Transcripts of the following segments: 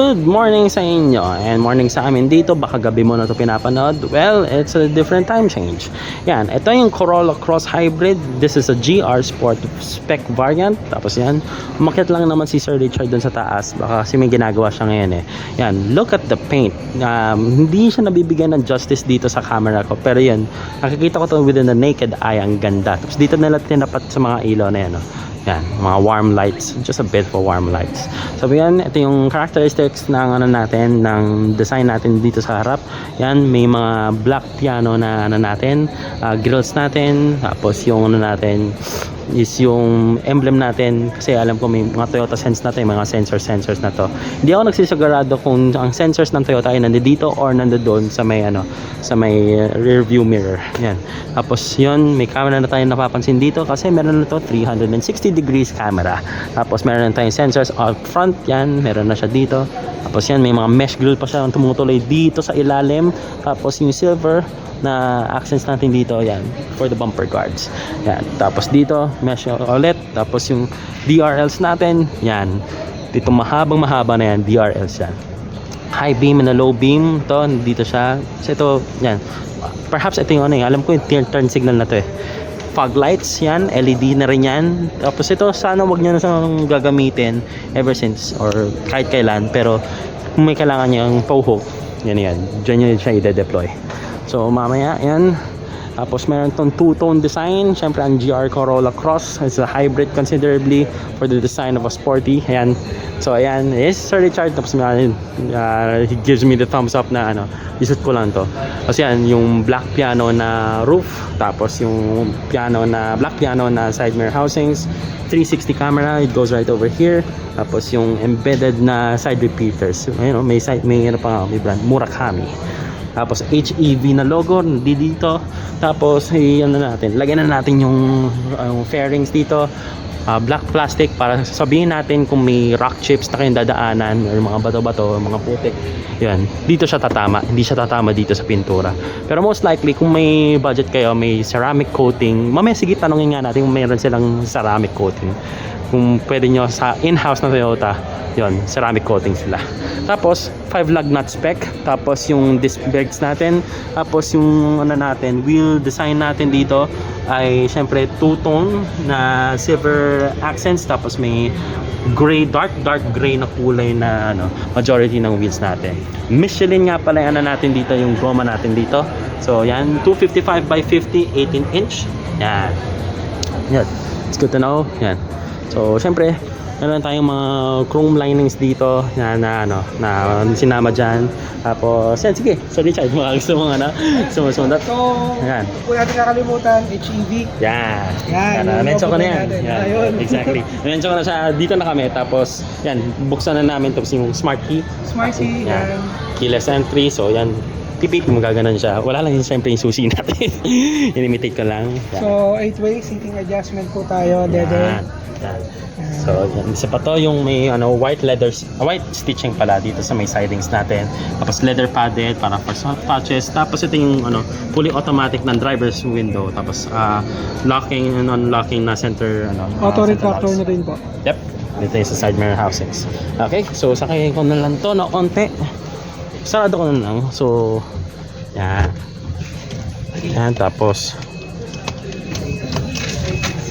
Good morning sa inyo and morning sa amin dito. Baka gabi mo na to pinapanood. Well, it's a different time change. Yan, ito yung Corolla Cross Hybrid. This is a GR Sport spec variant. Tapos yan, umakyat lang naman si Sir Richard dun sa taas. Baka kasi may ginagawa siya ngayon eh. Yan, look at the paint. Um, hindi siya nabibigyan ng justice dito sa camera ko. Pero yan, nakikita ko to within the naked eye. Ang ganda. Tapos dito nila tinapat sa mga ilaw na yan. Oh. Yan, mga warm lights. Just a bit for warm lights. Sabi yan, ito yung characteristics ng ano natin, ng design natin dito sa harap. Yan, may mga black piano na ano natin, ah, grills natin, tapos yung ano natin is yung emblem natin kasi alam ko may mga Toyota Sense na to, mga sensor sensors na to. Hindi ako nagsisigurado kung ang sensors ng Toyota ay nandito or nandoon sa may ano, sa may rear view mirror. Yan. Tapos yun, may camera na tayo napapansin dito kasi meron na to 360 degrees camera. Tapos meron na tayong sensors out front yan, meron na siya dito. Tapos yan, may mga mesh grill pa siya ang tumutuloy dito sa ilalim. Tapos yung silver na accents natin dito, yan, for the bumper guards. Yan. Tapos dito, mesh ulit. Tapos yung DRLs natin, yan. Dito mahabang mahaba na yan, DRLs yan high beam and a low beam to dito siya so ito yan perhaps ito yung ano eh alam ko yung turn, signal na to eh fog lights yan LED na rin yan tapos ito sana wag niyo na sang gagamitin ever since or kahit kailan pero kung may kailangan niyang pauhok yan yan dyan yun siya i-deploy so mamaya yan tapos meron tong two-tone design. Siyempre ang GR Corolla Cross. It's a hybrid considerably for the design of a sporty. Ayan. So ayan is Sir Richard. Tapos uh, he gives me the thumbs up na ano, isut ko lang to. Kasi yan, yung black piano na roof. Tapos yung piano na, black piano na side mirror housings. 360 camera, it goes right over here. Tapos yung embedded na side repeaters. Ayun, oh, may side, may ano pa nga, may brand, Murakami. Tapos HEV na logo di dito. Tapos eh, ano natin, lagyan na natin yung uh, fairings dito. Ah, black plastic para sabihin natin kung may rock chips na kayong dadaanan or mga bato-bato, mga putik. Yan, dito siya tatama. Hindi siya tatama dito sa pintura. Pero most likely kung may budget kayo, may ceramic coating. Mamaya sige tanongin nga natin kung mayroon silang ceramic coating. Kung pwede nyo sa in-house na Toyota, yon ceramic coating sila. Tapos, 5 lug nut spec. Tapos, yung disc brakes natin. Tapos, yung ano natin, wheel design natin dito ay syempre two-tone na silver accents. Tapos, may gray, dark, dark gray na kulay na ano, majority ng wheels natin. Michelin nga pala yung ano natin dito, yung goma natin dito. So, yan, 255 by 50, 18 inch. Yan. Yan. It's good to know. Yan. So, syempre, meron tayong mga chrome linings dito na, na ano, na sinama dyan. Tapos, yan, sige. So, Richard, mga gusto mong ano, sumusunod. So, Yan. kung natin nakalimutan, HEV. Yan. Yan, Yan, mention ko na yan. natin. Yan. Ayun. Exactly. mention ko na siya. Dito na kami. Tapos, yan, buksan na namin. Yung smart key. Smart key, yan. Keyless entry. So, yan. Tipik, magaganon siya. Wala lang yun siyempre yung susi natin. Inimitate ko lang. Yan. So, 8-way seating adjustment po tayo, leather. Yan. Yan. So, yan. isa pa to yung may ano, white leather, white stitching pala dito sa may sidings natin. Tapos leather padded para for soft touches. Tapos ito yung ano, fully automatic ng driver's window. Tapos ah, locking and unlocking na center ano, ah, Auto retractor na rin po. Yep. Dito yung sa side mirror housings. Okay, so sakayin ko na lang to na onte. Sarado ko na lang. So, yan. Yan, tapos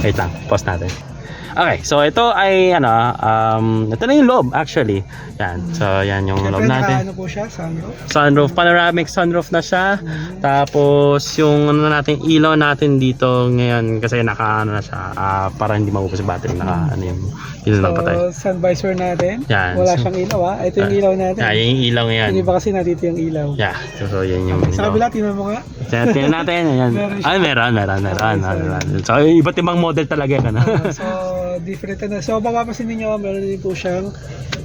Wait lang, pause natin. Okay, so ito ay ano, um, ito na yung loob actually. Yan, so yan yung loob Siyempre, natin. ano po siya, sunroof. Sunroof, panoramic sunroof na siya. Tapos yung ano natin, ilaw natin dito ngayon kasi naka ano na siya, ah, para hindi maubos yung battery, naka ano yung ilaw na patay. So, sun visor natin. Yan. Wala So- siyang ilaw ha. Ito yung ilaw natin. Yeah, yung ilaw ngayon. Hindi ba kasi nandito yung ilaw? Yeah, so, so yan yung Sa ilaw. kabila, tingnan mo nga. Tingnan natin, siya. Ay, meron, meron, meron. Okay, so- meron. So, iba't ibang model talaga yan, ano? so, different na. So, mapapasin ninyo, meron din po siyang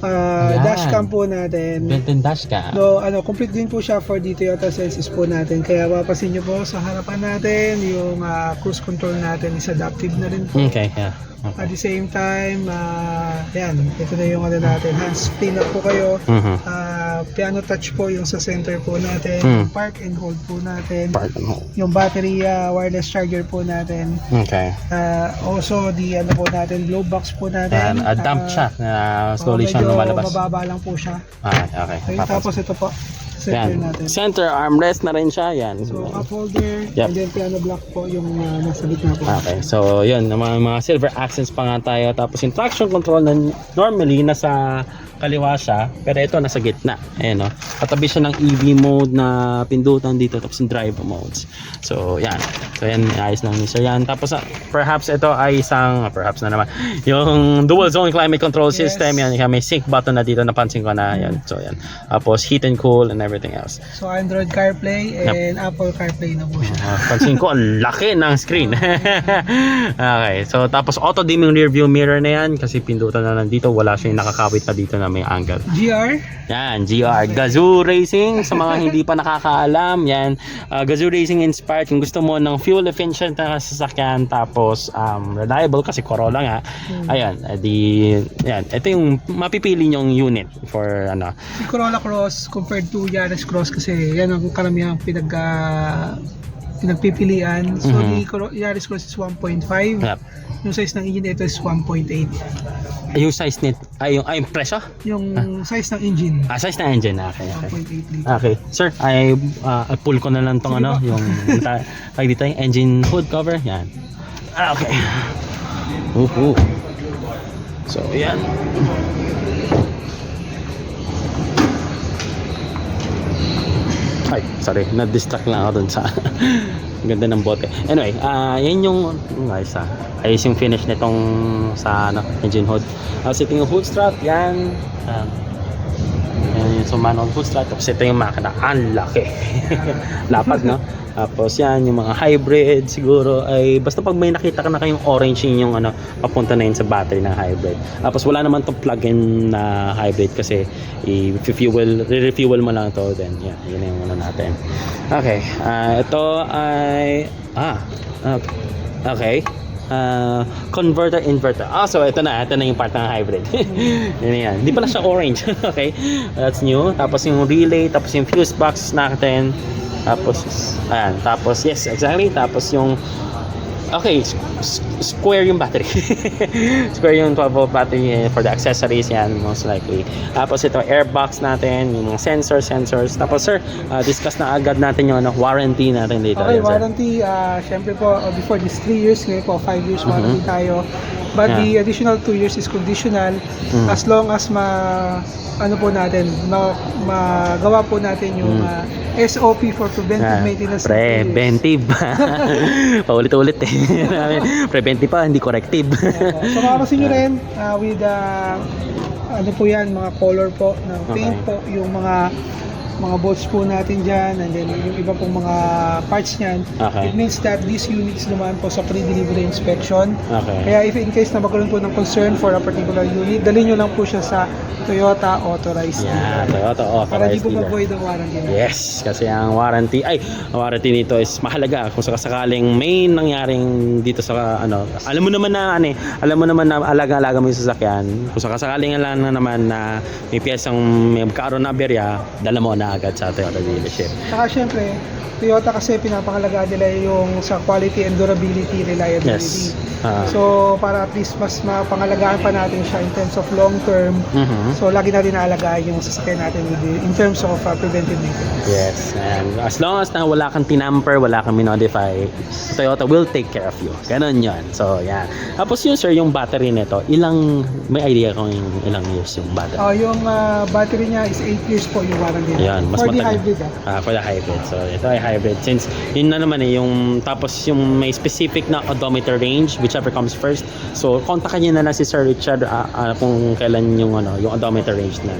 ah, Yan. dashcam po natin. Built-in dash ka. No, ano, complete din po siya for the Toyota Senses po natin. Kaya mapapasin nyo po sa harapan natin, yung ah, cruise control natin is adaptive na rin po. Okay, yeah. At Okay. the same time, ah, yan, ito na yung ano natin, hands free na po kayo. Mhm. Ah, ah, piano touch po yung sa center po natin, Hmm. yung park and hold po natin, Park and hold. yung battery ah, wireless charger po natin, Okay. Ah, also the ano po natin, globe box po natin. Yan, a dump Ah, siya na slowly oh, siyang medyo lumalabas. mababa lang po siya. Ah, okay. Okay, tapos ito po, center Yan. natin. Center armrest na rin siya. Yan. So, cup holder, Yep. and then piano block po yung ah, nasa gitna po. Okay, so yun, mga, mga silver accents pa nga tayo. Tapos yung traction control na normally nasa kaliwa siya, pero ito nasa gitna. Ayan o. Katabi siya ng EV mode na pindutan dito, tapos yung drive modes. So yan. So yan, ayos lang ni Sir yan. Tapos ah, perhaps ito ay isang, ah, perhaps na naman, yung dual zone climate control Yes. system. Yan, may sync button na dito, napansin ko na. Yan. So yan. Tapos heat and cool and everything else. So, Android CarPlay and Apple CarPlay na po siya. Ah, pansin ko, ang laki ng screen. okay, so tapos auto dimming rear view mirror na yan kasi pindutan na lang dito, wala siyang nakakawit pa dito na may angle. GR, Yan, GR Gazoo Racing sa mga hindi pa nakakaalam. Yan, uh, Gazoo Racing inspired kung gusto mo ng fuel efficient na sasakyan tapos um, reliable kasi Corolla nga. Hmm. Ayan, edi yan, ito yung mapipili nyong unit for ano. si Corolla Cross compared to Yaris Cross kasi yan ang karamihang pinag ah, pinagpipilian. So, Mhm. the Yaris Cross is 1.5. Yep. Yung size ng engine ito is 1.8. Yung size nit, ay yung ay yung presyo? Yung size ng engine, Ah, size na engine. Okay, okay. 1.8 liter. Okay, sir, ay uh, pull ko na lang tong Sige ano, yung ta- tawag dito yung engine hood cover, yan. Ah, okay. Uhu. So, yan. Ay, sorry, na-distract lang ako dun sa ganda ng bote. Anyway, ah yan yung ayos ah. Ayos yung finish nitong sa ano, engine hood. Ito yung hood strap, yan. Um, sa manual hood strap. Tapos ito yung makina. Ang laki. Lapad, no? Tapos yan, yung mga hybrid siguro ay basta pag may nakita ka na kayong orange yun yung ano, papunta na yun sa battery ng hybrid. Tapos wala naman tong plug-in na hybrid kasi i-fuel, re-refuel mo lang to then yeah, yun yung ano natin. Okay, ah ito ay ah, okay. Ah, converter inverter. Ah, so ito na, ito na yung part ng hybrid. yan yan. Hindi pala siya orange. okay. That's new. Tapos yung relay, tapos yung fuse box natin. Tapos ayan, tapos yes, exactly. Tapos yung Okay, square yung battery. square yung 12 volt battery eh, for the accessories yan most likely. Tapos ito airbox natin, yung mga sensor sensors. Tapos sir, ah, discuss na agad natin yung ano, warranty natin dito. Okay, Yan, warranty, ah syempre po, uh, before this 3 years, ngayon po 5 years warranty Mhm. tayo. But Yeah. the additional 2 years is conditional Mm. as long as ma ano po natin, ma, magawa po natin yung Mm. ah, SOP for preventive Ah, maintenance. preventive. Paulit-ulit eh. preventive pa, hindi corrective. So makapasin nyo rin ah, with ah, ano po yan, mga color po ng paint Okay. po, yung mga mga bolts po natin dyan and then yung iba pong mga parts niyan Okay. it means that these units naman po sa pre-delivery inspection Okay. kaya if in case na magkaroon po ng concern for a particular unit dalhin nyo lang po siya sa Toyota authorized Yeah, dealer Toyota para di authorized po mag-void ang warranty na. Yes, kasi ang warranty ay ang warranty nito is mahalaga kung sakasakaling may nangyaring dito sa ano. Alam mo naman na ano eh, alam mo naman na alaga-alaga mo yung sasakyan. Kung sakasakaling lang na naman na may piyesang may magkaroon na aberya, dala mo na agad sa Toyota dealership. Saka syempre, Toyota kasi pinapakalaga nila yung sa quality and durability, reliability. Yes. Ah. So, para at least mas mapangalagaan pa natin siya in terms of long term. Mhm. So, lagi natin naalagaan yung sasakyan natin the- in terms of uh, preventive maintenance. Yes, and as long as na wala kang tinamper, wala kang minodify, Toyota will take care of you. Ganon yun. So, yan. Tapos yun, sir, yung battery nito, ilang, may idea kung yung ilang years yung battery? Uh, yung uh, battery niya is 8 years po yung warranty. Ayan, mas For the matagal. hybrid ah. Ah, for the hybrid. So, ito ay hybrid. Since, yun na naman eh, yung, tapos yung may specific na odometer range, whichever comes first. So, kontakan niyo na lang si Sir Richard ah, ah, kung kailan yung, ano, yung odometer range na.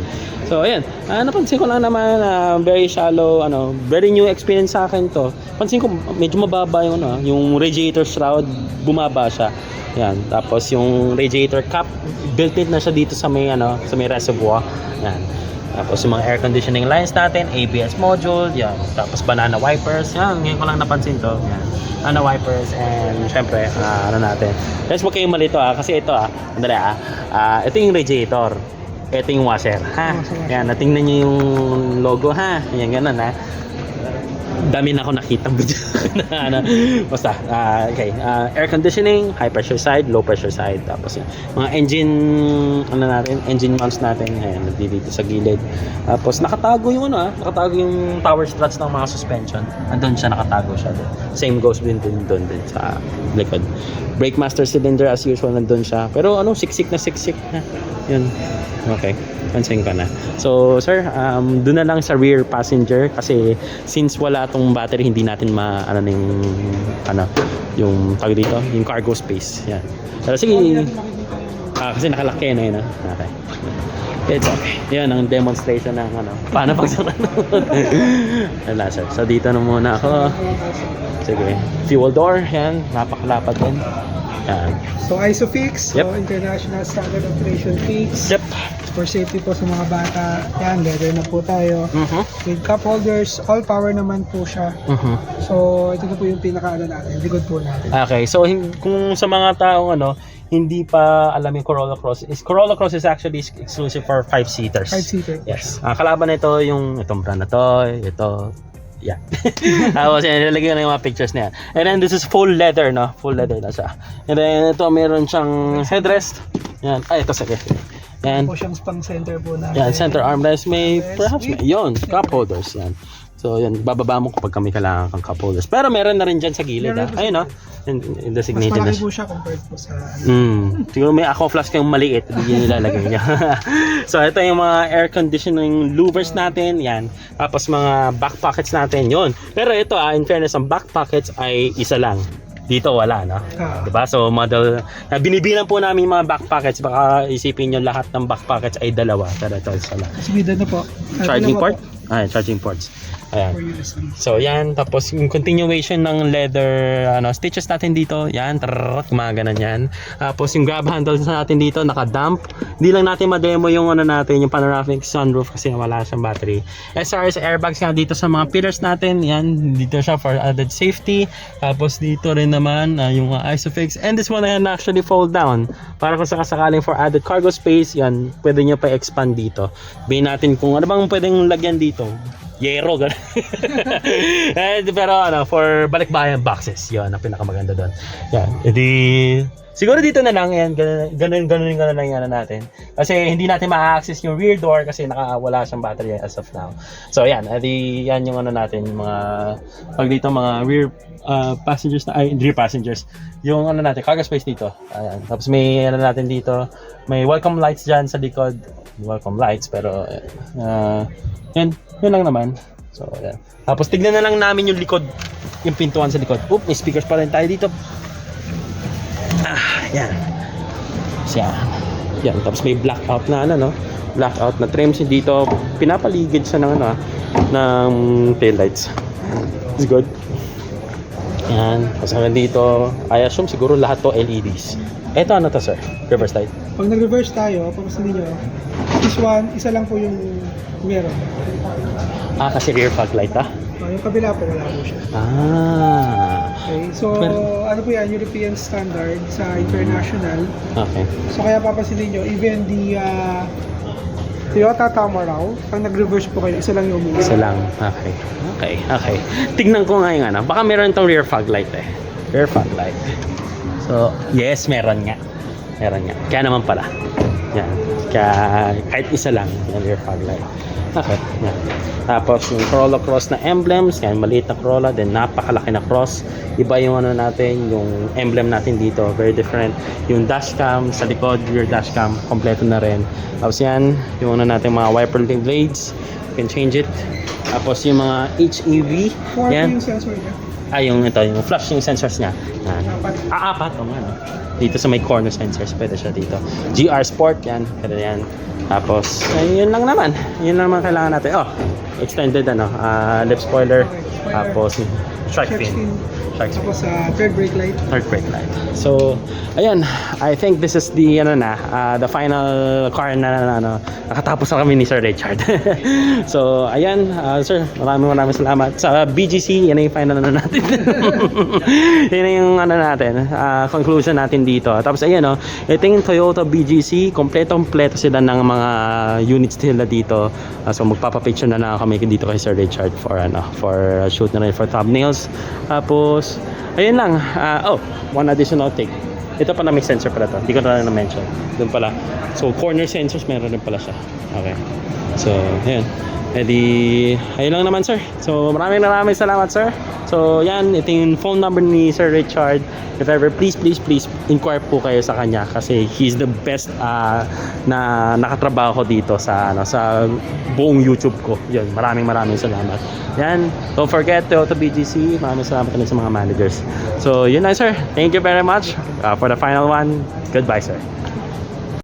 So, ayan. Ah, napansin ko lang naman, ah, very shallow, ano, very new experience sa akin to. Pansin ko, medyo mababa yung, ano, yung radiator shroud, bumaba siya. Yan. Tapos yung radiator cap, built-in na siya dito sa may, ano, sa may reservoir. Yan. Tapos yung mga air conditioning lines natin, ABS module, yan. Tapos banana wipers, yan. Ngayon ko lang napansin to. Yan. Banana wipers and syempre, ah, ano natin. Guys, huwag kayong malito ah, kasi ito ah, andali ah, ah, ito yung radiator. ito yung washer, ha? Washer. Yan, natingnan nyo yung logo, ha? Yan, ganun, ha? Dami na ako nakita video na ano. Basta, ah, okay. ah, air conditioning, high pressure side, low pressure side. Tapos yung mga engine, ano natin, engine mounts natin. Ayan, nandito sa gilid. Tapos nakatago yung ano ah, nakatago yung tower struts ng mga suspension. Andun siya, nakatago siya doon. Same goes din din doon din sa likod. Brake master cylinder as usual nandun siya. Pero ano, siksik na siksik na. Yun. Okay. Pansin ko na. So, sir, um, doon na lang sa rear passenger kasi since wala tong battery, hindi natin ma ano yung ano, yung tawag dito, yung cargo space. Yan. Pero sige, ah, kasi nakalaki na yun. ah. Okay. It's okay. Yan ang demonstration ng ano. Paano pag Wala, sir. So, dito na muna ako. Sige. Fuel door. Yan. Napakalapad din. Yan. So ISOFIX, so Yep. International Standard Operation Fix. Yep. For safety po sa mga bata. Yan, leather na po tayo. Mhm. With cup holders, all power naman po siya. Mhm. So, ito na po yung pinaka-ano natin, likod po natin. Okay, so kung sa mga taong ano, hindi pa alam yung Corolla Cross, is Corolla Cross is actually ex- exclusive for five seaters. Five-seater. Yes. Ang kalaban nito yung itong brand na to, ito, yeah. Tapos yan, nilagay ko na yung mga pictures na yan. And then this is full leather, no? Full leather na siya. And then ito meron siyang headrest. Yan. Ay, ito sige. Yan. po siyang pang center po natin. Yan, center armrest. May, perhaps, may, yun, cup holders. Yan. So, yan, bababa mo kapag kami kailangan kang cup holders. Pero meron na rin dyan sa gilid, Meron po sa Ayun, no? In, in Mas designated na malaki siya. po siya compared po sa ano. Hmm. Siguro may aqua flask kayong maliit, hindi yun nilalagay niya. so, ito yung mga air conditioning louvers natin, yan. Tapos mga back pockets natin, yon. Pero ito ah, in fairness, ang back pockets ay isa lang. Dito wala, no? Ah. Diba? So, model, na binibilang po namin yung mga back pockets, baka isipin nyo lahat ng back pockets ay dalawa. Pero ito, isa lang. Speed na po. Ah, Charging dalawa port? po Ay, charging ports. Ayan. So yan, tapos yung continuation ng leather ano, stitches natin dito, yan, trrrr, gumagana yan. Tapos yung grab handles natin dito, naka-dump. Hindi lang natin ma-demo yung ano natin, yung panoramic sunroof kasi wala siyang battery. SRS airbags nga dito sa mga pillars natin, yan, dito siya for added safety. Tapos dito rin naman ah, yung uh, Isofix. And this one can actually fold down. Para kung sakasakaling for added cargo space, yan, pwede nyo pa expand dito. Bihin natin kung ano bang pwedeng lagyan dito. Yero, gano'n. eh, pero ano, for balikbayan boxes, yun ang pinakamaganda doon. Yan, edi, siguro dito na lang, yan, ganun, ganun, ganun, ganun lang yan ano natin. Kasi hindi natin ma-access yung rear door kasi nakawala siyang battery as of now. So yan, edi, yan yung ano natin, mga, pag dito mga rear uh, passengers na, ay, rear passengers, yung ano natin, cargo space dito. Ayan. Tapos may ano natin dito, may welcome lights dyan sa likod. Welcome lights, pero, uh, yan, yun lang naman. So, yan. Tapos tignan na lang namin yung likod, yung pintuan sa likod. Oop, may speakers pa rin tayo dito. Ah, yan. So, yan. Yan, tapos may blackout na ano, no? Blackout na trims dito. Pinapaligid siya ng ano, ah, ng taillights. It's good. Yan. Tapos hanggang dito, I assume siguro lahat to LEDs. Ito ano to, sir? Reverse light. Pag nag-reverse tayo, papasin niyo, this one, isa lang po yung meron. Ah, kasi rear fog light, ah? Ah, yung kabila po, wala po siya. Ah. Okay, so Pero- ano po yan, European standard sa international. Okay. So kaya papansinin nyo, even the uh, Toyota Tamaraw, pag nag-reverse po kayo, isa lang yung umiilaw. Isa lang. Okay. Okay. Okay. Tignan ko nga yung ano. Baka meron tong rear fog light eh. Rear fog light. So, yes, meron nga. Meron nga. Kaya naman pala. Yan. Kaya kahit isa lang yung rear fog light. Tapos yung Corolla Cross na emblems, yan maliit na Corolla, then napakalaki na cross. Iba yung ano natin, yung emblem natin dito, very different. Yung dashcam sa likod, rear dashcam, kompleto na rin. Tapos yan, yung ano natin mga wiper blades, you can change it. Tapos yung mga HEV, yan. Ah, yung ito, yung flash yung sensors niya. Yan. Ah, apat. O nga, no? Dito sa may corner sensors, pwede siya dito. GR Sport, yan. Pwede yan. Tapos, ay, yun lang naman. Yun lang naman kailangan natin. Oh, extended ano, ah, lip spoiler. Tapos, Shark fin. Spin. Tapos sa third brake light. third brake light. So, ayan, I think this is the ano na, uh, the final car na, na ano, nakatapos na kami ni Sir Richard. so, ayan, uh, sir, maraming maraming salamat. Sa BGC, yan na yung final ano natin. yan na yung ano natin, uh, conclusion natin dito. Tapos ayan oh, ito yung Toyota BGC, kompleto-kompleto sila ng mga units nila dito. Uh, so magpapapicture na lang kami dito kay Sir Richard for ano, for shoot na rin for thumbnails. Tapos ayun lang. ah, oh, one additional thing. Ito pala may sensor pala to. Hindi ko na na-mention. Doon pala. So corner sensors meron din pala siya. Okay. So, ayan. Eh di, ayun lang naman sir. So maraming maraming salamat sir. So yan, ito yung phone number ni Sir Richard. If ever, please, please, please, inquire po kayo sa kanya kasi he's the best ah, na nakatrabaho dito sa ano sa buong YouTube ko. Yun, maraming maraming salamat. Yan, don't forget to, to BGC. Maraming salamat din sa mga managers. So yun lang sir. Thank you very much. Ah, for the final one, goodbye sir.